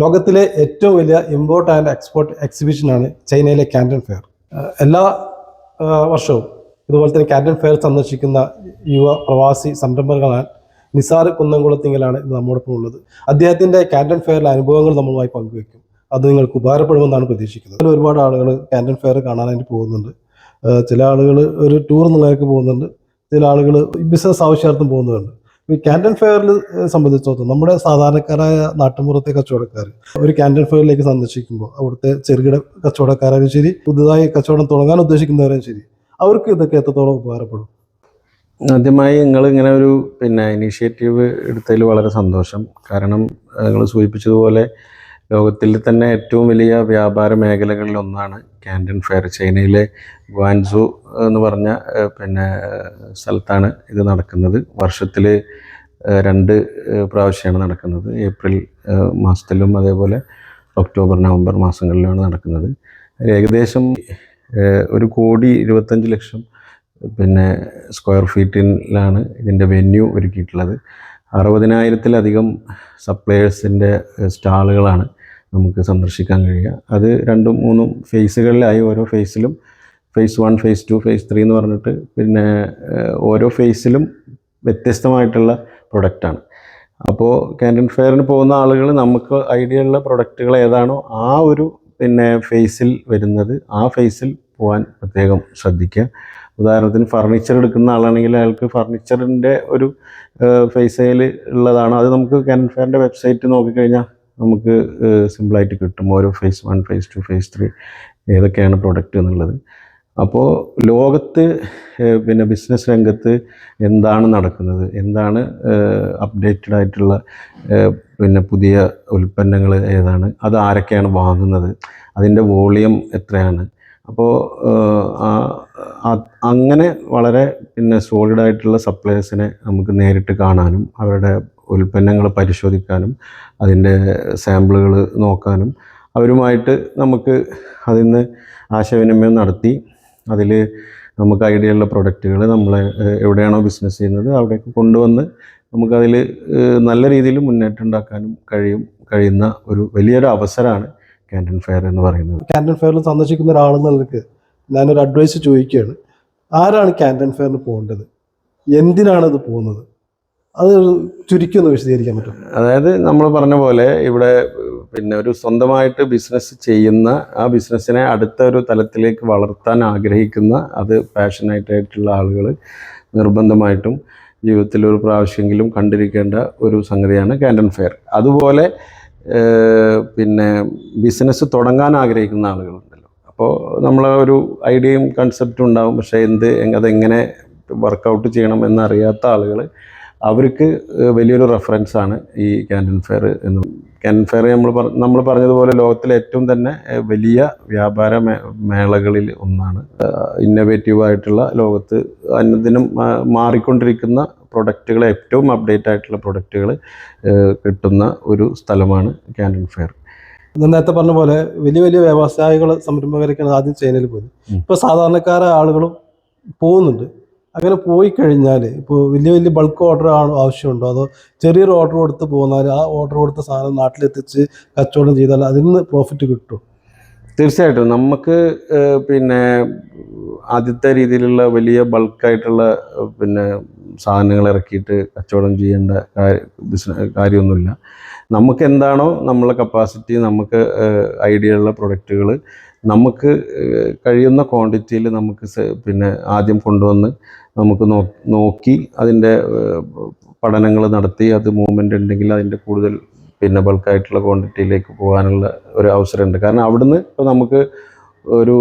ലോകത്തിലെ ഏറ്റവും വലിയ ഇമ്പോർട്ട് ആൻഡ് എക്സ്പോർട്ട് എക്സിബിഷനാണ് ചൈനയിലെ കാൻഡൻ ഫെയർ എല്ലാ വർഷവും ഇതുപോലെ തന്നെ കാൻഡൻ ഫെയർ സന്ദർശിക്കുന്ന യുവ പ്രവാസി സംരംഭകരാണ് നിസാർ കുന്നംകുളത്തിങ്കലാണ് നമ്മോടൊപ്പം ഉള്ളത്. അദ്ദേഹത്തിന്റെ കാൻഡൻ ഫെയറിലെ അനുഭവങ്ങൾ നമ്മളുമായി പങ്കുവെക്കും അത് നിങ്ങൾക്ക് ഉപകാരപ്പെടുമെന്നാണ് പ്രതീക്ഷിക്കുന്നത്. ഒരുപാട് ആളുകൾ കാൻഡൻ ഫെയർ കാണാനായിട്ട് പോകുന്നുണ്ട്. ചില ആളുകൾ ഒരു ടൂർ എന്നുള്ളതൊക്കെ പോകുന്നുണ്ട്. ചില ആളുകൾ ബിസിനസ് ആവശ്യാർത്ഥം പോകുന്നുണ്ട്. ഈ ക്യാൻഡൽ ഫെയറിൽ സംബന്ധിച്ചിടത്തോളം നമ്മുടെ സാധാരണക്കാരായ നാട്ടുമ്പുറത്തെ കച്ചവടക്കാർ ഒരു ക്യാൻഡൽ ഫെയറിലേക്ക് സന്ദർശിക്കുമ്പോൾ അവിടുത്തെ ചെറുകിട കച്ചവടക്കാരായാലും ശരി പുതുതായി കച്ചവടം തുടങ്ങാൻ ഉദ്ദേശിക്കുന്നവരും ശരി അവർക്ക് ഇതൊക്കെ എത്രത്തോളം ഉപകാരപ്പെടും? ആദ്യമായി നിങ്ങൾ ഇങ്ങനെ ഒരു പിന്നെ ഇനീഷ്യേറ്റീവ് എടുത്തതിൽ വളരെ സന്തോഷം. കാരണം നിങ്ങൾ സൂചിപ്പിച്ചതുപോലെ ലോകത്തിൽ തന്നെ ഏറ്റവും വലിയ വ്യാപാര മേഖലകളിൽ ഒന്നാണ് ക്യാൻഡൻ ഫെയർ. ചൈനയിലെ ഗ്വാൻസു എന്ന് പറഞ്ഞ പിന്നെ സ്ഥലത്താണ് ഇത് നടക്കുന്നത്. വർഷത്തിൽ രണ്ട് പ്രാവശ്യമാണ് നടക്കുന്നത്. ഏപ്രിൽ മാസത്തിലും അതേപോലെ ഒക്ടോബർ നവംബർ മാസങ്ങളിലാണ് നടക്കുന്നത്. ഏകദേശം ഒരു കോടി ഇരുപത്തഞ്ച് ലക്ഷം പിന്നെ സ്ക്വയർ ഫീറ്റിലാണ് ഇതിന്റെ വെന്യൂ ഒരുക്കിയിട്ടുള്ളത്. അറുപതിനായിരത്തിലധികം സപ്ലയേഴ്സിന്റെ സ്റ്റാളുകളാണ് നമുക്ക് സന്ദർശിക്കാൻ കഴിയുക. അത് രണ്ടും മൂന്നും ഫേസുകളിലായി ഓരോ ഫേസിലും phase one phase two phase three എന്ന് പറഞ്ഞിട്ട് പിന്നെ ഓരോ ഫേസിലും വ്യത്യസ്തമായിട്ടുള്ള പ്രൊഡക്റ്റാണ്. അപ്പോൾ ക്യാന്റീൻ ഫെയറിന് പോകുന്ന ആളുകൾ നമുക്ക് ഐഡിയ ഉള്ള പ്രൊഡക്റ്റുകൾ ഏതാണോ ആ ഒരു പിന്നെ ഫേസിൽ വരുന്നത് ആ ഫേസിൽ പോകാൻ പ്രത്യേകം ശ്രദ്ധിക്കുക. ഉദാഹരണത്തിന് ഫർണിച്ചർ എടുക്കുന്ന ആളാണെങ്കിൽ അയാൾക്ക് ഫർണിച്ചറിന്റെ ഒരു ഫേസയിൽ ഉള്ളതാണ്. അത് നമുക്ക് ക്യാന്റീൻ ഫെയറിന്റെ വെബ്സൈറ്റ് നോക്കിക്കഴിഞ്ഞാൽ നമുക്ക് സിമ്പിളായിട്ട് കിട്ടും. ഓരോ phase one phase two phase three ഏതൊക്കെയാണ് പ്രൊഡക്റ്റ് എന്നുള്ളത്. അപ്പോൾ ലോകത്ത് പിന്നെ ബിസിനസ് രംഗത്ത് എന്താണ് നടക്കുന്നത്? എന്താണ് അപ്ഡേറ്റഡ് ആയിട്ടുള്ള പിന്നെ പുതിയ ഉൽപ്പന്നങ്ങൾ ഏതാണ്? അത് ആരൊക്കെയാണ് വാങ്ങുന്നത്? അതിന്റെ വോളിയം എത്രയാണ്? അപ്പോൾ അങ്ങനെ വളരെ പിന്നെ സോളിഡായിട്ടുള്ള സപ്ലയേഴ്സിനെ നമുക്ക് നേരിട്ട് കാണാനും അവരുടെ ഉൽപ്പന്നങ്ങൾ പരിശോധിക്കാനും അതിന്റെ സാമ്പിളുകൾ നോക്കാനും അവരുമായിട്ട് നമുക്ക് അതിൽ നിന്ന് ആശയവിനിമയം നടത്തി അതിൽ നമുക്ക് ഐഡിയ ഉള്ള പ്രൊഡക്റ്റുകൾ നമ്മൾ എവിടെയാണോ ബിസിനസ് ചെയ്യുന്നത് അവിടേക്ക് കൊണ്ടുവന്ന് നമുക്കതിൽ നല്ല രീതിയിൽ മുന്നേറ്റം ഉണ്ടാക്കാനും കഴിയും കഴിയുന്ന ഒരു വലിയൊരു അവസരമാണ് ക്യാന്റീൻ ഫെയർ എന്ന് പറയുന്നത്. ക്യാന്റൺ ഫെയറിൽ സന്ദർശിക്കുന്ന ഒരാളെന്നുള്ളവർക്ക് ഞാനൊരു അഡ്വൈസ് ചോദിക്കുകയാണ് ആരാണ് ക്യാന്റൺ ഫെയറിന് പോകേണ്ടത്? എന്തിനാണ് ഇത് പോകുന്നത്? അത് ചുരുക്കി ഒന്ന് വിശദീകരിക്കാൻ പറ്റും. അതായത് നമ്മൾ പറഞ്ഞ പോലെ ഇവിടെ പിന്നെ ഒരു സ്വന്തമായിട്ട് ബിസിനസ് ചെയ്യുന്ന ആ ബിസിനസ്സിനെ അടുത്ത ഒരു തലത്തിലേക്ക് വളർത്താൻ ആഗ്രഹിക്കുന്ന അത് പാഷനായിട്ടായിട്ടുള്ള ആളുകൾ നിർബന്ധമായിട്ടും ജീവിതത്തിൽ ഒരു പ്രാവശ്യമെങ്കിലും കണ്ടിരിക്കേണ്ട ഒരു സംഗതിയാണ് കാൻഡൻ ഫെയർ. അതുപോലെ പിന്നെ ബിസിനസ് തുടങ്ങാൻ ആഗ്രഹിക്കുന്ന ആളുകളുണ്ടല്ലോ. അപ്പോൾ നമ്മൾ ഒരു ഐഡിയയും കൺസെപ്റ്റും ഉണ്ടാവും. പക്ഷേ എന്ത് അതെങ്ങനെ വർക്കൗട്ട് ചെയ്യണം എന്നറിയാത്ത ആളുകൾ അവർക്ക് വലിയൊരു റെഫറൻസ് ആണ് ഈ ക്യാൻഡൻ ഫെയർ എന്ന്. ക്യാൻഡൻ ഫെയർ നമ്മൾ നമ്മൾ പറഞ്ഞതുപോലെ ലോകത്തിലെ ഏറ്റവും തന്നെ വലിയ വ്യാപാര മേ മേളകളിൽ ഒന്നാണ്. ഇന്നവേറ്റീവ് ആയിട്ടുള്ള ലോകത്ത് അന്നദിനം മാറിക്കൊണ്ടിരിക്കുന്ന പ്രൊഡക്റ്റുകൾ ഏറ്റവും അപ്ഡേറ്റ് ആയിട്ടുള്ള പ്രൊഡക്റ്റുകൾ കിട്ടുന്ന ഒരു സ്ഥലമാണ് ക്യാൻഡൻ ഫെയർ നേരത്തെ പറഞ്ഞ പോലെ വലിയ വലിയ വ്യവസായികൾ സംരംഭകരൊക്കെയാണ് ആദ്യം ചൈനയിൽ പോയത്. ഇപ്പോൾ സാധാരണക്കാരായ ആളുകളും പോകുന്നുണ്ട് അങ്ങനെ പോയി കഴിഞ്ഞാൽ ഇപ്പോൾ വലിയ വലിയ ബൾക്ക് ഓർഡർ ആണ് ആവശ്യമുണ്ടോ? അതോ ചെറിയൊരു ഓർഡർ കൊടുത്ത് പോകുന്നാൽ ആ ഓർഡർ കൊടുത്ത സാധനം നാട്ടിലെത്തിച്ച് കച്ചവടം ചെയ്താൽ അതിൽ നിന്ന് പ്രോഫിറ്റ് കിട്ടും? തീർച്ചയായിട്ടും. നമുക്ക് പിന്നെ ആദ്യത്തെ രീതിയിലുള്ള വലിയ ബൾക്കായിട്ടുള്ള പിന്നെ സാധനങ്ങൾ ഇറക്കിയിട്ട് കച്ചവടം ചെയ്യേണ്ട ബിസിനസ് കാര്യമൊന്നുമില്ല. നമുക്ക് എന്താണോ നമ്മളെ കപ്പാസിറ്റി നമുക്ക് ഐഡിയ ഉള്ള പ്രൊഡക്റ്റുകൾ നമുക്ക് കഴിയുന്ന ക്വാണ്ടിറ്റിയിൽ നമുക്ക് പിന്നെ ആദ്യം കൊണ്ടുവന്ന് നമുക്ക് നോക്കി അതിന്റെ പഠനങ്ങൾ നടത്തി അത് മൂവ്മെന്റ് ഉണ്ടെങ്കിൽ അതിന്റെ കൂടുതൽ പിന്നെ ബൾക്കായിട്ടുള്ള ക്വാണ്ടിറ്റിയിലേക്ക് പോകാനുള്ള ഒരു അവസരമുണ്ട്. കാരണം അവിടുന്ന് ഇപ്പോൾ നമുക്ക് ഒരു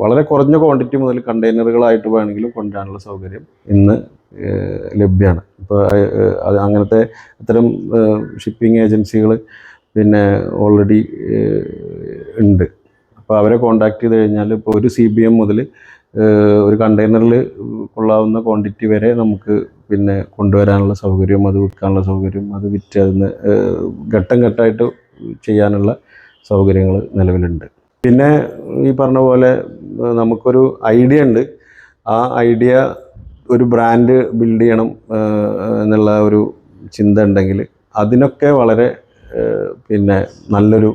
വളരെ കുറഞ്ഞ ക്വാണ്ടിറ്റി മുതൽ കണ്ടെയ്നറുകളായിട്ട് വേണമെങ്കിലും കൊണ്ടുവരാനുള്ള സൗകര്യം ഇന്ന് ലഭ്യമാണ്. ഇപ്പോൾ അത് അങ്ങനത്തെ ഇത്തരം ഷിപ്പിംഗ് ഏജൻസികൾ പിന്നെ ഓൾറെഡി ഉണ്ട്. അപ്പോൾ അവരെ കോണ്ടാക്ട് ചെയ്ത് കഴിഞ്ഞാൽ ഇപ്പോൾ ഒരു സി ബി എം മുതൽ ഒരു കണ്ടെയ്നറിൽ കൊള്ളാവുന്ന ക്വാണ്ടിറ്റി വരെ നമുക്ക് പിന്നെ കൊണ്ടുവരാനുള്ള സൗകര്യം അത് വിൽക്കാനുള്ള സൗകര്യം അത് വിറ്റ് അതിന് ഘട്ടം ഘട്ടമായിട്ട് ചെയ്യാനുള്ള സൗകര്യങ്ങൾ നിലവിലുണ്ട്. പിന്നെ ഈ പറഞ്ഞ പോലെ നമുക്കൊരു ഐഡിയ ഉണ്ട്. ആ ഐഡിയ ഒരു ബ്രാൻഡ് ബിൽഡ് ചെയ്യണം എന്നുള്ള ഒരു ചിന്ത ഉണ്ടെങ്കിൽ അതിനൊക്കെ വളരെ പിന്നെ നല്ലൊരു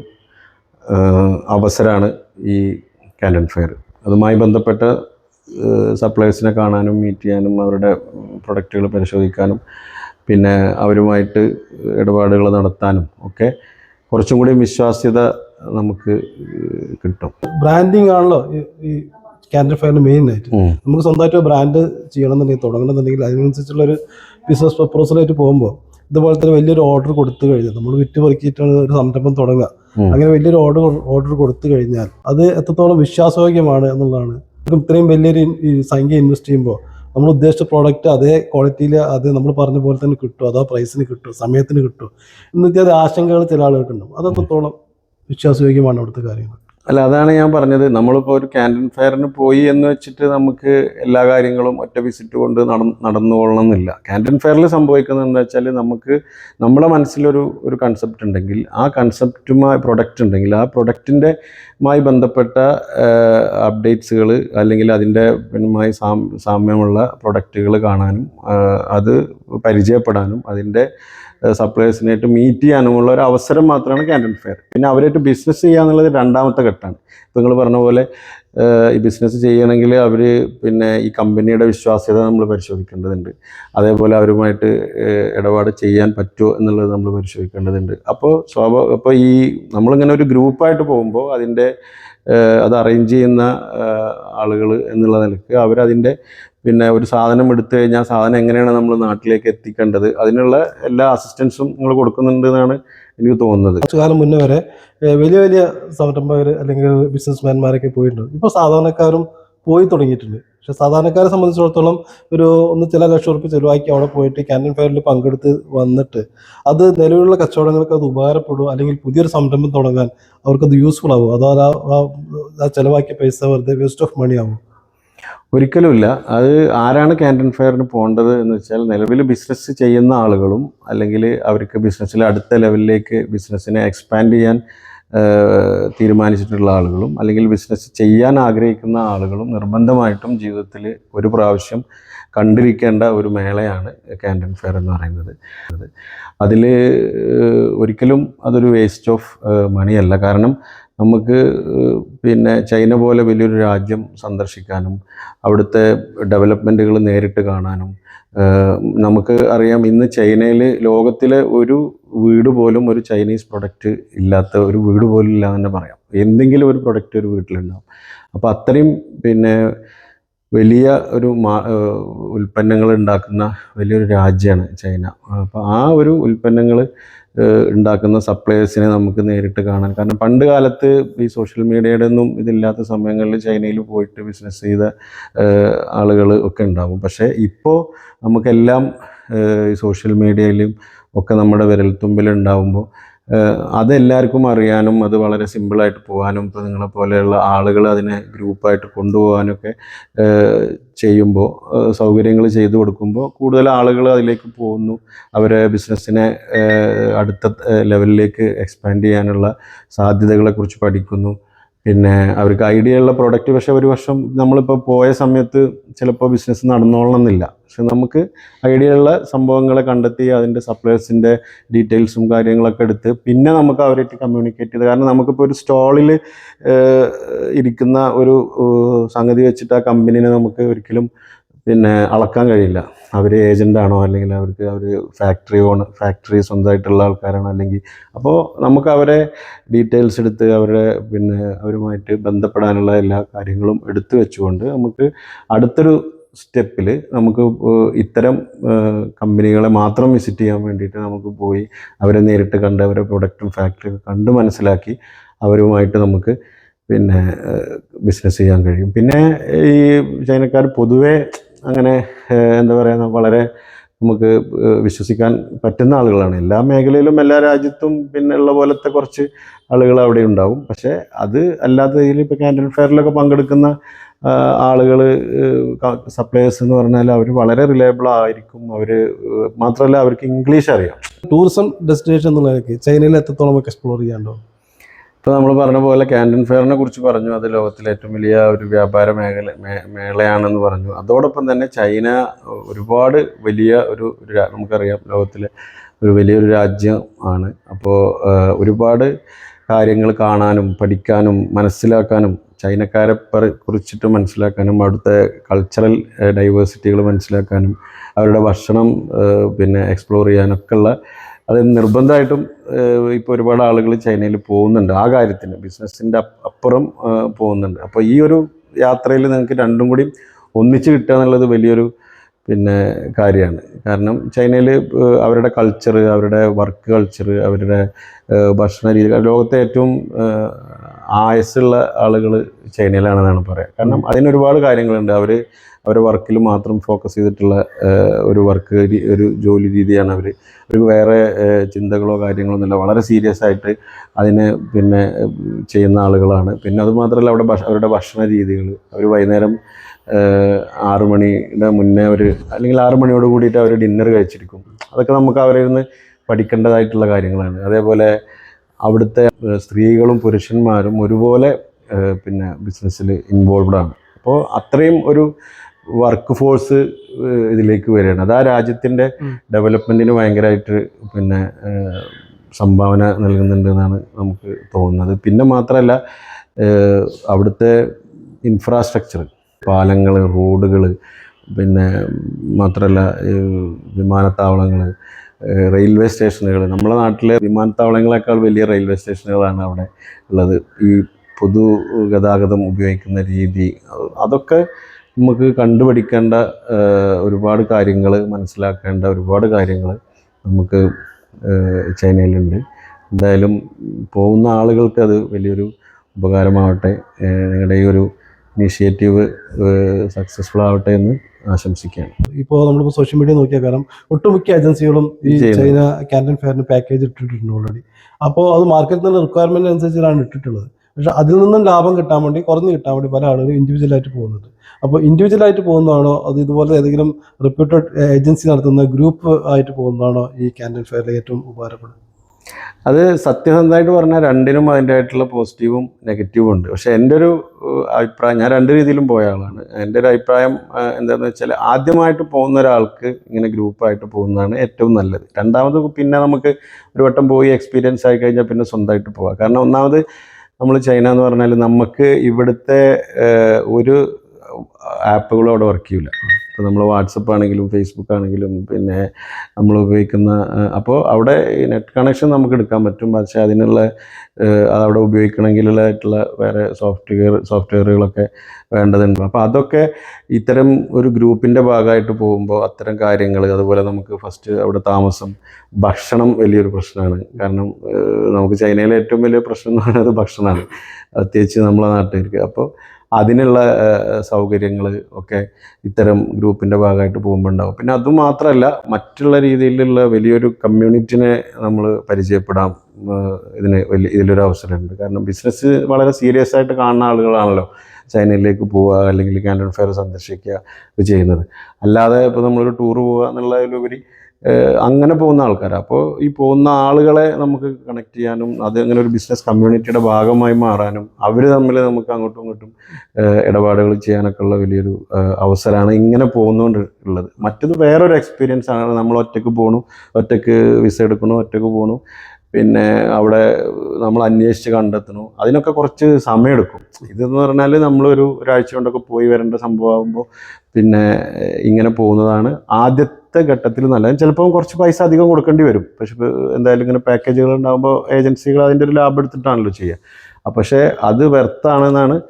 അവസരമാണ് ഈ കാൻഡൻ ഫെയർ അതുമായി ബന്ധപ്പെട്ട സപ്ലയേഴ്സിനെ കാണാനും മീറ്റ് ചെയ്യാനും അവരുടെ പ്രൊഡക്റ്റുകൾ പരിശോധിക്കാനും പിന്നെ അവരുമായിട്ട് ഇടപാടുകൾ നടത്താനും ഒക്കെ കുറച്ചും കൂടി വിശ്വാസ്യത നമുക്ക് കിട്ടും. ബ്രാൻഡിങ് ആണല്ലോ ഈ- ക്യാൻഡർ ഫയറിന് മെയിൻ ആയിട്ട്. നമുക്ക് സ്വന്തമായിട്ട് ബ്രാൻഡ് ചെയ്യണമെന്നുണ്ടെങ്കിൽ തുടങ്ങണമെന്നുണ്ടെങ്കിൽ അതിനനുസരിച്ചുള്ള ഒരു ബിസിനസ് പ്രപ്പോസലായിട്ട് പോകുമ്പോൾ ഇതുപോലെ തന്നെ വലിയൊരു ഓർഡർ കൊടുത്തു കഴിഞ്ഞാൽ നമ്മൾ വിറ്റ് പെറുക്കിയിട്ടാണ് ഒരു സംരംഭം തുടങ്ങുക. അങ്ങനെ വലിയൊരു ഓർഡർ ഓർഡർ കൊടുത്തു കഴിഞ്ഞാൽ അത് എത്രത്തോളം വിശ്വാസയോഗ്യമാണ് എന്നുള്ളതാണ്. ഇത്രയും വലിയൊരു സംഖ്യ ഇൻവെസ്റ്റ് ചെയ്യുമ്പോൾ നമ്മൾ ഉദ്ദേശിച്ച പ്രോഡക്റ്റ് അതേ ക്വാളിറ്റിയിൽ അത് നമ്മൾ പറഞ്ഞ പോലെ തന്നെ കിട്ടും. അതോ പ്രൈസിന് കിട്ടും സമയത്തിന് കിട്ടും. എന്നിട്ട് അത് ആശങ്കകൾ ചില ആളുകൾക്കുണ്ടാവും. അത് എത്രത്തോളം വിശ്വാസയോഗ്യമാണ് അവിടുത്തെ കാര്യങ്ങൾ? അല്ല അതാണ് ഞാൻ പറഞ്ഞത്. നമ്മളിപ്പോൾ ഒരു ക്യാന്റീൻ ഫെയറിന് പോയി എന്ന് വെച്ചിട്ട് നമുക്ക് എല്ലാ കാര്യങ്ങളും ഒറ്റ വിസിറ്റ് കൊണ്ട് നടന്ന് നടന്നുകൊള്ളണം എന്നില്ല ക്യാന്റീൻ ഫെയറിൽ സംഭവിക്കുന്നത് എന്താ വെച്ചാൽ നമുക്ക് നമ്മുടെ മനസ്സിലൊരു ഒരു കൺസെപ്റ്റ് ഉണ്ടെങ്കിൽ ആ കൺസെപ്റ്റുമായി പ്രൊഡക്റ്റ് ഉണ്ടെങ്കിൽ ആ പ്രൊഡക്റ്റിന്റെ മായി ബന്ധപ്പെട്ട അപ്ഡേറ്റ്സുകൾ അല്ലെങ്കിൽ അതിന്റെ പിന്നുമായി സാമ്യമുള്ള പ്രൊഡക്റ്റുകൾ കാണാനും അത് പരിചയപ്പെടാനും അതിന്റെ സപ്ലയേഴ്സിനായിട്ട് മീറ്റ് ചെയ്യാനുമുള്ള ഒരു അവസരം മാത്രമാണ് ക്യാന്റീൻ ഫെയർ പിന്നെ അവരായിട്ട് ബിസിനസ് ചെയ്യുക എന്നുള്ളത് രണ്ടാമത്തെ ഘട്ടമാണ്. നിങ്ങൾ പറഞ്ഞ പോലെ ഈ ബിസിനസ് ചെയ്യണമെങ്കിൽ അവർ പിന്നെ ഈ കമ്പനിയുടെ വിശ്വാസ്യത നമ്മൾ പരിശോധിക്കേണ്ടതുണ്ട്. അതേപോലെ അവരുമായിട്ട് ഇടപാട് ചെയ്യാൻ പറ്റുമോ എന്നുള്ളത് നമ്മൾ പരിശോധിക്കേണ്ടതുണ്ട്. അപ്പോൾ സ്വാഭാവിക അപ്പോൾ ഈ നമ്മളിങ്ങനെ ഒരു ഗ്രൂപ്പായിട്ട് പോകുമ്പോൾ അതിന്റെ അത് അറേഞ്ച് ചെയ്യുന്ന ആളുകൾ എന്നുള്ള നിലയ്ക്ക് അവരതിന്റെ പിന്നെ ഒരു സാധനം എടുത്തു കഴിഞ്ഞാൽ സാധനം എങ്ങനെയാണ് നമ്മൾ നാട്ടിലേക്ക് എത്തിക്കേണ്ടത്? അതിനുള്ള എല്ലാ അസിസ്റ്റൻസും നിങ്ങൾ കൊടുക്കുന്നുണ്ട് എന്നാണ് എനിക്ക് തോന്നുന്നത്. കുറച്ചു കാലം മുന്നേ വരെ വലിയ വലിയ സംരംഭകർ അല്ലെങ്കിൽ ബിസിനസ്മാൻമാരൊക്കെ പോയിട്ടുണ്ട്. ഇപ്പോൾ സാധാരണക്കാരും പോയി തുടങ്ങിയിട്ടുണ്ട്. പക്ഷെ സാധാരണക്കാരെ സംബന്ധിച്ചിടത്തോളം ഒരു ഒന്ന് ചില ലക്ഷം റുപ്യ ചെലവാക്കി അവിടെ പോയിട്ട് ക്യാൻഡൻ ഫെയറിൽ പങ്കെടുത്ത് വന്നിട്ട് അത് നിലവിലുള്ള കച്ചവടങ്ങൾക്ക് അത് ഉപകാരപ്പെടും അല്ലെങ്കിൽ പുതിയൊരു സംരംഭം തുടങ്ങാൻ അവർക്കത് യൂസ്ഫുൾ ആവും. അതോ ആ- ആ പൈസ വെറുതെ വേസ്റ്റ് ഓഫ് മണി ആവും. ഒരിക്കലുമില്ല. അത് ആരാണ് ക്യാന്റീൻ ഫെയറിന് പോകേണ്ടത് എന്ന് വെച്ചാൽ നിലവിൽ ബിസിനസ് ചെയ്യുന്ന ആളുകളും അല്ലെങ്കിൽ അവർക്ക് ബിസിനസ്സിൽ അടുത്ത ലെവലിലേക്ക് ബിസിനസ്സിനെ എക്സ്പാൻഡ് ചെയ്യാൻ തീരുമാനിച്ചിട്ടുള്ള ആളുകളും അല്ലെങ്കിൽ ബിസിനസ് ചെയ്യാൻ ആഗ്രഹിക്കുന്ന ആളുകളും നിർബന്ധമായിട്ടും ജീവിതത്തിൽ ഒരു പ്രാവശ്യം കണ്ടിരിക്കേണ്ട ഒരു മേളയാണ് ക്യാന്റീൻ ഫെയർ എന്ന് പറയുന്നത്. അതിൽ ഒരിക്കലും അതൊരു വേസ്റ്റ് ഓഫ് മണിയല്ല കാരണം നമുക്ക് പിന്നെ ചൈന പോലെ വലിയൊരു രാജ്യം സന്ദർശിക്കാനും അവിടുത്തെ ഡെവലപ്മെന്റുകൾ നേരിട്ട് കാണാനും നമുക്ക് അറിയാം ഇന്ന് ചൈനയിൽ ലോകത്തിലെ ഒരു വീട് പോലും ഒരു ചൈനീസ് പ്രൊഡക്റ്റ് ഇല്ലാത്ത ഒരു വീട് പോലും ഇല്ല എന്ന് പറയാം. എന്തെങ്കിലും ഒരു പ്രൊഡക്റ്റ് ഒരു വീട്ടിലുണ്ടാവും. അപ്പോൾ അത്രയും പിന്നെ വലിയ ഒരു മാ ഉൽപ്പന്നങ്ങൾ ഉണ്ടാക്കുന്ന വലിയൊരു രാജ്യമാണ് ചൈന. അപ്പോൾ ആ ഒരു ഉൽപ്പന്നങ്ങൾ ഉണ്ടാക്കുന്ന സപ്ലയേഴ്സിനെ നമുക്ക് നേരിട്ട് കാണാൻ. കാരണം പണ്ട് കാലത്ത് ഈ സോഷ്യൽ മീഡിയയുടെ ഒന്നും ഇതില്ലാത്ത സമയങ്ങളിൽ ചൈനയിൽ പോയിട്ട് ബിസിനസ് ചെയ്ത ആളുകൾ ഒക്കെ ഉണ്ടാവും. പക്ഷേ ഇപ്പോൾ നമുക്കെല്ലാം സോഷ്യൽ മീഡിയയിലും ഒക്കെ നമ്മുടെ വിരൽത്തുമ്പിൽ ഉണ്ടാവുമ്പോൾ അതെല്ലാവർക്കും അറിയാനും അത് വളരെ സിമ്പിളായിട്ട് പോകാനും ഇപ്പോൾ നിങ്ങളെ പോലെയുള്ള ആളുകൾ അതിനെ ഗ്രൂപ്പായിട്ട് കൊണ്ടുപോകാനൊക്കെ ചെയ്യുമ്പോൾ സൗകര്യങ്ങൾ ചെയ്തു കൊടുക്കുമ്പോൾ കൂടുതൽ ആളുകൾ അതിലേക്ക് പോകുന്നു. അവരെ ബിസിനസ്സിനെ അടുത്ത ലെവലിലേക്ക് എക്സ്പാൻഡ് ചെയ്യാനുള്ള സാധ്യതകളെക്കുറിച്ച് പഠിക്കുന്നു. പിന്നെ അവർക്ക് ഐഡിയ ഉള്ള പ്രോഡക്റ്റ് പക്ഷേ ഒരു വർഷം നമ്മളിപ്പോൾ പോയ സമയത്ത് ചിലപ്പോൾ ബിസിനസ് നടന്നോളണം എന്നില്ല. പക്ഷെ നമുക്ക് ഐഡിയ ഉള്ള സംഭവങ്ങളെ കണ്ടെത്തി അതിന്റെ സപ്ലയേഴ്സിന്റെ ഡീറ്റെയിൽസും കാര്യങ്ങളൊക്കെ എടുത്ത് പിന്നെ നമുക്ക് അവരായിട്ട് കമ്മ്യൂണിക്കേറ്റ് ചെയ്ത് കാരണം നമുക്കിപ്പോൾ ഒരു സ്റ്റോളിൽ ഇരിക്കുന്ന ഒരു സംഗതി വെച്ചിട്ട് ആ കമ്പനീനെ നമുക്ക് ഒരിക്കലും പിന്നെ അളക്കാൻ കഴിയില്ല. അവർ ഏജന്റാണോ അല്ലെങ്കിൽ അവർക്ക് അവർ ഫാക്ടറി ഓൺ ഫാക്ടറി സ്വന്തമായിട്ടുള്ള ആൾക്കാരാണോ? അല്ലെങ്കിൽ അപ്പോൾ നമുക്ക് അവരെ ഡീറ്റെയിൽസ് എടുത്ത് അവരുടെ പിന്നെ അവരുമായിട്ട് ബന്ധപ്പെടാനുള്ള എല്ലാ കാര്യങ്ങളും എടുത്തു വെച്ചുകൊണ്ട് നമുക്ക് അടുത്തൊരു സ്റ്റെപ്പിൽ നമുക്ക് ഇത്തരം കമ്പനികളെ മാത്രം വിസിറ്റ് ചെയ്യാൻ വേണ്ടിയിട്ട് നമുക്ക് പോയി അവരെ നേരിട്ട് കണ്ട് അവരെ പ്രൊഡക്റ്റും ഫാക്ടറിയും കണ്ട് മനസ്സിലാക്കി അവരുമായിട്ട് നമുക്ക് പിന്നെ ബിസിനസ് ചെയ്യാൻ കഴിയും. പിന്നെ ഈ ചൈനക്കാർ പൊതുവേ അങ്ങനെ എന്താ പറയുക വളരെ നമുക്ക് വിശ്വസിക്കാൻ പറ്റുന്ന ആളുകളാണ്. എല്ലാ മേഖലയിലും എല്ലാ രാജ്യത്തും പിന്നെ ഉള്ള പോലത്തെ കുറച്ച് ആളുകൾ അവിടെ ഉണ്ടാവും. പക്ഷേ അത് അല്ലാത്ത രീതിയിൽ ഇപ്പോൾ ക്യാന്റീൻ ഫെയറിലൊക്കെ പങ്കെടുക്കുന്ന ആളുകൾ സപ്ലയേഴ്സ് എന്ന് പറഞ്ഞാൽ അവർ വളരെ റിലയബിൾ ആയിരിക്കും. അവർ മാത്രമല്ല അവർക്ക് ഇംഗ്ലീഷ് അറിയാം. ടൂറിസം ഡെസ്റ്റിനേഷൻ എന്നുള്ളതൊക്കെ ചൈനയിൽ എത്രത്തോളം എക്സ്പ്ലോർ ചെയ്യാണ്ടോ ഇപ്പോൾ നമ്മൾ പറഞ്ഞ പോലെ ക്യാന്റീൻ ഫെയറിനെ കുറിച്ച് പറഞ്ഞു. അത് ലോകത്തിലെ ഏറ്റവും വലിയ ഒരു വ്യാപാര മേഖല മേളയാണെന്ന് പറഞ്ഞു. അതോടൊപ്പം തന്നെ ചൈന ഒരുപാട് വലിയ ഒരു നമുക്കറിയാം ലോകത്തിലെ ഒരു വലിയൊരു രാജ്യം ആണ്. അപ്പോൾ ഒരുപാട് കാര്യങ്ങൾ കാണാനും പഠിക്കാനും മനസ്സിലാക്കാനും ചൈനക്കാരെ കുറിച്ചിട്ട് മനസ്സിലാക്കാനും അവിടുത്തെ കൾച്ചറൽ ഡൈവേഴ്സിറ്റികൾ മനസ്സിലാക്കാനും അവരുടെ ഭക്ഷണം പിന്നെ എക്സ്പ്ലോർ ചെയ്യാനൊക്കെ ഉള്ള അത് നിർബന്ധമായിട്ടും ഇപ്പോൾ ഒരുപാട് ആളുകൾ ചൈനയിൽ പോകുന്നുണ്ട്. ആ കാര്യത്തിന് ബിസിനസ്സിന്റെ അപ്പുറം പോകുന്നുണ്ട്. അപ്പോൾ ഈ ഒരു യാത്രയിൽ നിങ്ങൾക്ക് രണ്ടും കൂടി ഒന്നിച്ച് കിട്ടുക എന്നുള്ളത് വലിയൊരു പിന്നെ കാര്യമാണ്. കാരണം ചൈനയിൽ അവരുടെ കൾച്ചർ അവരുടെ വർക്ക് കൾച്ചർ അവരുടെ ഭക്ഷണ രീതി ലോകത്തെ ഏറ്റവും ആയസ്സുള്ള ആളുകൾ ചൈനയിലാണെന്നാണ് പറയുക കാരണം അതിന് ഒരുപാട് കാര്യങ്ങളുണ്ട്. അവർ അവരുടെ വർക്കിൽ മാത്രം ഫോക്കസ് ചെയ്തിട്ടുള്ള ഒരു വർക്ക് ഒരു ജോലി രീതിയാണ് അവർ ഒരു വേറെ ചിന്തകളോ കാര്യങ്ങളോ ഒന്നുമില്ല. വളരെ സീരിയസ് ആയിട്ട് അതിനെ പിന്നെ ചെയ്യുന്ന ആളുകളാണ്. പിന്നെ അതുമാത്രമല്ല അവിടെ അവരുടെ ഭക്ഷണ രീതികൾ അവർ വൈകുന്നേരം ആറ് മണിയുടെ മുന്നേ അവർ അല്ലെങ്കിൽ ആറു മണിയോട് കൂടിയിട്ട് അവർ ഡിന്നർ കഴിച്ചിരിക്കും. അതൊക്കെ നമുക്ക് അവരിൽ നിന്ന് പഠിക്കേണ്ടതായിട്ടുള്ള കാര്യങ്ങളാണ്. അതേപോലെ അവിടുത്തെ സ്ത്രീകളും പുരുഷന്മാരും ഒരുപോലെ പിന്നെ ബിസിനസ്സിൽ ഇൻവോൾവ്ഡ് ആണ്. അപ്പോൾ അത്രയും ഒരു വർക്ക് ഫോഴ്സ് ഇതിലേക്ക് വരികയാണ്. അത് ആ രാജ്യത്തിന്റെ. ഡെവലപ്മെന്റിന് ഭയങ്കരമായിട്ട് പിന്നെ സംഭാവന നൽകുന്നുണ്ട് എന്നാണ് നമുക്ക് തോന്നുന്നത്. പിന്നെ മാത്രമല്ല അവിടുത്തെ ഇൻഫ്രാസ്ട്രക്ചർ പാലങ്ങൾ റോഡുകൾ പിന്നെ മാത്രമല്ല വിമാനത്താവളങ്ങൾ റെയിൽവേ സ്റ്റേഷനുകൾ നമ്മുടെ നാട്ടിലെ വിമാനത്താവളങ്ങളെക്കാൾ വലിയ റെയിൽവേ സ്റ്റേഷനുകളാണ് അവിടെ ഉള്ളത്. ഈ പൊതു ഗതാഗതം ഉപയോഗിക്കുന്ന രീതി അതൊക്കെ നമുക്ക് കണ്ടുപഠിക്കേണ്ട ഒരുപാട് കാര്യങ്ങൾ മനസ്സിലാക്കേണ്ട ഒരുപാട് കാര്യങ്ങൾ നമുക്ക് ചൈനയിലുണ്ട്. എന്തായാലും പോകുന്ന ആളുകൾക്ക് അത് വലിയൊരു ഉപകാരമാവട്ടെ. നിങ്ങളുടെ ഈ ഒരു ഇനീഷ്യേറ്റീവ് സക്സസ്ഫുൾ ആവട്ടെ എന്ന് ആശംസിക്കുകയാണ്. ഇപ്പോൾ നമ്മളിപ്പോൾ സോഷ്യൽ മീഡിയ നോക്കിയാൽ കാരണം ഒട്ടുമിക്ക ഏജൻസികളും ഈ. ചൈന ക്യാന്റീൻ ഫെയറിന് പാക്കേജ് ഇട്ടിട്ടുണ്ട് ഓൾറെഡി അപ്പോൾ അത് മാർക്കറ്റിൽ നിന്ന് റിക്വയർമെന്റ് അനുസരിച്ചാണ് ഇട്ടിട്ടുള്ളത്. പക്ഷെ അതിൽ നിന്നും ലാഭം കിട്ടാൻ വേണ്ടി കുറഞ്ഞ് കിട്ടാൻ വേണ്ടി പല ആളുകളും ഇൻഡിവിജ്വലായിട്ട് പോകുന്നുണ്ട്. അപ്പോൾ ഇൻഡിവിജ്വലായിട്ട് പോകുന്നതാണോ അത് ഇതുപോലെ ഏതെങ്കിലും റെപ്യൂട്ടഡ് ഏജൻസി നടത്തുന്ന ഗ്രൂപ്പ് ആയിട്ട് പോകുന്നതാണോ ഈ ക്യാന്റീൻ ഫെയറിൽ ഏറ്റവും ഉപകാരപ്പെടുന്നത്? അത് സത്യസന്ധമായിട്ട് പറഞ്ഞാൽ രണ്ടിനും അതിന്റെതായിട്ടുള്ള പോസിറ്റീവും നെഗറ്റീവും ഉണ്ട്. പക്ഷെ എന്റെ ഒരു അഭിപ്രായം ഞാൻ രണ്ട് രീതിയിലും പോയ ആളാണ്. എന്റെ ഒരു അഭിപ്രായം എന്താണെന്ന് വെച്ചാൽ ആദ്യമായിട്ട് പോകുന്ന ഒരാൾക്ക് ഇങ്ങനെ ഗ്രൂപ്പായിട്ട് പോകുന്നതാണ് ഏറ്റവും നല്ലത്. രണ്ടാമത് പിന്നെ നമുക്ക് ഒരു വട്ടം പോയി എക്സ്പീരിയൻസ് ആയി കഴിഞ്ഞാൽ പിന്നെ സ്വന്തമായിട്ട് പോകാം കാരണം ഒന്നാമത് നമ്മൾ ചൈന എന്ന് പറഞ്ഞാൽ നമുക്ക് ഇവിടുത്തെ ഒരു ആപ്പുകളും അവിടെ വർക്ക് ചെയ്യില്ല ഇപ്പോൾ നമ്മൾ വാട്സപ്പ് ആണെങ്കിലും ഫേസ്ബുക്ക് ആണെങ്കിലും പിന്നെ നമ്മൾ ഉപയോഗിക്കുന്ന അപ്പോൾ അവിടെ നെറ്റ് കണക്ഷൻ നമുക്ക് എടുക്കാൻ പറ്റും. പക്ഷേ അതിനുള്ള അവിടെ ഉപയോഗിക്കണമെങ്കിലുള്ളതായിട്ടുള്ള വേറെ സോഫ്റ്റ്വെയർ സോഫ്റ്റ്വെയറുകളൊക്കെ വേണ്ടതുണ്ട്. അപ്പോൾ അതൊക്കെ ഇത്തരം ഒരു ഗ്രൂപ്പിന്റെ ഭാഗമായിട്ട് പോകുമ്പോൾ അത്തരം കാര്യങ്ങൾ അതുപോലെ നമുക്ക് ഫസ്റ്റ് അവിടെ താമസം ഭക്ഷണം വലിയൊരു പ്രശ്നമാണ്. കാരണം നമുക്ക് ചൈനയിലെ ഏറ്റവും വലിയ പ്രശ്നം എന്ന് പറയുന്നത് ഭക്ഷണമാണ്. പ്രത്യേകിച്ച് നമ്മളെ നാട്ടുകാർക്ക് അപ്പോൾ അതിനുള്ള സൗകര്യങ്ങൾ ഒക്കെ ഇത്തരം ഗ്രൂപ്പിന്റെ ഭാഗമായിട്ട് പോകുമ്പോൾ പിന്നെ അതുമാത്രമല്ല മറ്റുള്ള രീതിയിലുള്ള വലിയൊരു കമ്മ്യൂണിറ്റിനെ നമ്മൾ പരിചയപ്പെടാം ഇതിന് വലിയ ഇതിലൊരു അവസരമുണ്ട്. കാരണം ബിസിനസ് വളരെ സീരിയസ് ആയിട്ട് കാണുന്ന ആളുകളാണല്ലോ ചൈനയിലേക്ക് പോവുക അല്ലെങ്കിൽ കാൻഡൺ ഫെയർ സന്ദർശിക്കുക ചെയ്യുന്നത്. അല്ലാതെ ഇപ്പോൾ നമ്മളൊരു ടൂർ പോവുക എന്നുള്ളതിലുപരി അങ്ങനെ പോകുന്ന ആൾക്കാരാണ് അപ്പോൾ ഈ പോകുന്ന ആളുകളെ നമുക്ക് കണക്ട് ചെയ്യാനും അത് അങ്ങനെ ഒരു ബിസിനസ് കമ്മ്യൂണിറ്റിയുടെ ഭാഗമായി മാറാനും അവർ തമ്മിൽ നമുക്ക് അങ്ങോട്ടും ഇങ്ങോട്ടും ഇടപാടുകൾ ചെയ്യാനൊക്കെ ഉള്ള വലിയൊരു അവസരമാണ് ഇങ്ങനെ പോകുന്നതുകൊണ്ട് ഉള്ളത്. മറ്റത് വേറൊരു എക്സ്പീരിയൻസ് ആണ്. നമ്മൾ ഒറ്റയ്ക്ക് പോകണു ഒറ്റയ്ക്ക് വിസ എടുക്കണു ഒറ്റയ്ക്ക് പോകണു പിന്നെ അവിടെ നമ്മൾ അന്വേഷിച്ച് കണ്ടെത്തണു. അതിനൊക്കെ കുറച്ച് സമയമെടുക്കും ഇതെന്ന് പറഞ്ഞാൽ നമ്മളൊരു ഒരാഴ്ച കൊണ്ടൊക്കെ പോയി വരേണ്ട സംഭവമാകുമ്പോൾ പിന്നെ ഇങ്ങനെ പോകുന്നതാണ് ആദ്യത്തെ ഘട്ടത്തിൽ നല്ല ചിലപ്പോൾ കുറച്ച് പൈസ അധികം കൊടുക്കേണ്ടി വരും. പക്ഷെ എന്തായാലും ഇങ്ങനെ പാക്കേജുകൾ ഉണ്ടാകുമ്പോൾ ഏജൻസികൾ അതിന്റെ ഒരു ലാഭം എടുത്തിട്ടാണല്ലോ ചെയ്യുക. പക്ഷേ അത് വെർത്താണെന്നാണ്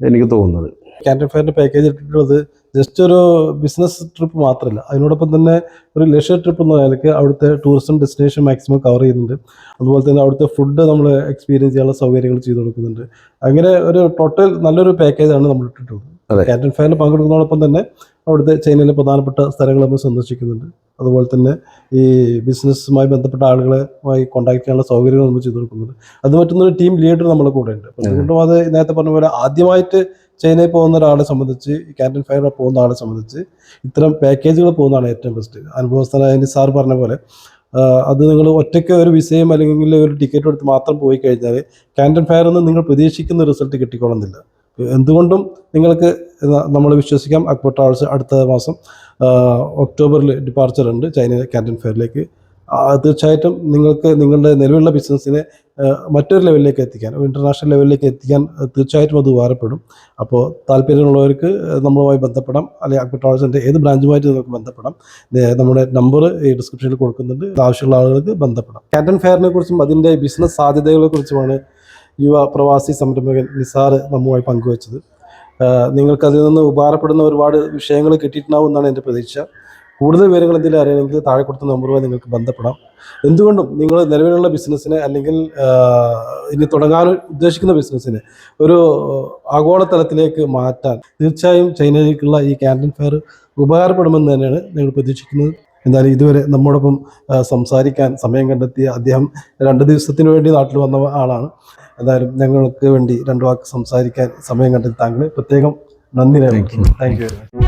എനിക്ക് തോന്നുന്നത്. ക്യാന്റീൻ ഫയറിന്റെ പാക്കേജ് ഇട്ടിട്ടുള്ളത് ജസ്റ്റ് ഒരു ബിസിനസ് ട്രിപ്പ് മാത്രമല്ല അതിനോടൊപ്പം തന്നെ ഒരു ലക്ഷർ ട്രിപ്പ് എന്ന നിലയ്ക്ക് അവിടുത്തെ ടൂറിസം ഡെസ്റ്റിനേഷൻ മാക്സിമം കവർ ചെയ്യുന്നുണ്ട്. അതുപോലെ തന്നെ അവിടുത്തെ ഫുഡ് നമ്മൾ എക്സ്പീരിയൻസ് ചെയ്യാനുള്ള സൗകര്യങ്ങൾ ചെയ്തു കൊടുക്കുന്നുണ്ട്. അങ്ങനെ ഒരു ടോട്ടൽ നല്ലൊരു പാക്കേജാണ് നമ്മൾ ഇട്ടിട്ടുള്ളത്. അതെ. ഫയറിൽ പങ്കെടുക്കുന്നതോടൊപ്പം തന്നെ അവിടുത്തെ ചൈനയിലെ പ്രധാനപ്പെട്ട സ്ഥലങ്ങൾ നമ്മൾ സന്ദർശിക്കുന്നുണ്ട്. അതുപോലെ തന്നെ ഈ ബിസിനസ്സുമായി ബന്ധപ്പെട്ട ആളുകളുമായി കോൺടാക്ട് ചെയ്യാനുള്ള സൗകര്യങ്ങൾ നമ്മൾ ചെയ്തു കൊടുക്കുന്നുണ്ട്. അത് പറ്റുന്ന ഒരു ടീം ലീഡർ നമ്മുടെ കൂടെ ഉണ്ട് അതുകൊണ്ടും അത് നേരത്തെ പറഞ്ഞ പോലെ ആദ്യമായിട്ട് ചൈനയിൽ പോകുന്ന ഒരാളെ സംബന്ധിച്ച് ക്യാന്റീൻ ഫെയറിൽ പോകുന്ന ആളെ സംബന്ധിച്ച് ഇത്തരം പാക്കേജുകൾ പോകുന്നതാണ് ഏറ്റവും ബെസ്റ്റ് അനുഭവസ്ഥനായ സാർ പറഞ്ഞ പോലെ അത് നിങ്ങൾ ഒറ്റയ്ക്ക് ഒരു വിസയും അല്ലെങ്കിൽ ഒരു ടിക്കറ്റ് എടുത്ത് മാത്രം പോയി കഴിഞ്ഞാൽ ക്യാന്റീൻ ഫയറിൽ നിന്ന് നിങ്ങൾ പ്രതീക്ഷിക്കുന്ന റിസൾട്ട് കിട്ടിക്കൊള്ളുന്നില്ല. എന്തുകൊണ്ടും നിങ്ങൾക്ക് നമ്മൾ വിശ്വസിക്കാം. അക്ബർ ട്രാവൽസ് അടുത്ത മാസം ഒക്ടോബറിൽ ഡിപ്പാർച്ചർ ഉണ്ട്. ചൈന ക്യാന്റീൻ ഫെയറിലേക്ക് തീർച്ചയായിട്ടും നിങ്ങൾക്ക് നിങ്ങളുടെ നിലവിലുള്ള ബിസിനസ്സിനെ മറ്റൊരു ലെവലിലേക്ക് എത്തിക്കാൻ ഒരു ഇന്റർനാഷണൽ ലെവലിലേക്ക് എത്തിക്കാൻ തീർച്ചയായിട്ടും അത് ഉപകാരപ്പെടും. അപ്പോൾ താല്പര്യമുള്ളവർക്ക് നമ്മളുമായി ബന്ധപ്പെടാം. അല്ലെങ്കിൽ അക്ബർ ട്രാവൽസിന്റെ ഏത് ബ്രാഞ്ചുമായിട്ട് നിങ്ങൾക്ക് ബന്ധപ്പെടാം. നമ്മുടെ നമ്പർ ഈ ഡിസ്ക്രിപ്ഷനിൽ കൊടുക്കുന്നുണ്ട്. ആവശ്യമുള്ള ആളുകൾക്ക് ബന്ധപ്പെടാം. കാൻഡൻ ഫെയറിനെ കുറിച്ചും അതിന്റെ ബിസിനസ് സാധ്യതകളെ കുറിച്ചുമാണ് യുവ പ്രവാസി സംരംഭകൻ നിസാർ നമ്മുമായി പങ്കുവച്ചത്. നിങ്ങൾക്ക് അതിൽ നിന്ന് ഉപകാരപ്പെടുന്ന ഒരുപാട് വിഷയങ്ങൾ കിട്ടിയിട്ടുണ്ടാവും എന്നാണ് എന്റെ പ്രതീക്ഷ. കൂടുതൽ വിവരങ്ങൾ എന്തെങ്കിലും അറിയണമെങ്കിൽ താഴെ കൊടുത്ത നമ്പറുമായി നിങ്ങൾക്ക് ബന്ധപ്പെടാം. എന്തുകൊണ്ടും നിങ്ങൾ നിലവിലുള്ള ബിസിനസ്സിനെ അല്ലെങ്കിൽ ഇനി തുടങ്ങാൻ ഉദ്ദേശിക്കുന്ന ബിസിനസ്സിനെ ഒരു ആഗോളതലത്തിലേക്ക് മാറ്റാൻ തീർച്ചയായും ചൈനയിലേക്കുള്ള ഈ ക്യാന്റീൻ ഫെയർ ഉപകാരപ്പെടുമെന്ന് തന്നെയാണ് ഞങ്ങൾ പ്രതീക്ഷിക്കുന്നത്. എന്തായാലും ഇതുവരെ നമ്മോടൊപ്പം സംസാരിക്കാൻ സമയം കണ്ടെത്തിയ അദ്ദേഹം രണ്ട് ദിവസത്തിന് വേണ്ടി നാട്ടിൽ വന്ന ആളാണ്. എന്തായാലും ഞങ്ങൾക്ക് വേണ്ടി രണ്ടു വാക്ക് സംസാരിക്കാൻ സമയം കണ്ടെത്തി താങ്കളെ. പ്രത്യേകം നന്ദി. Thank you very much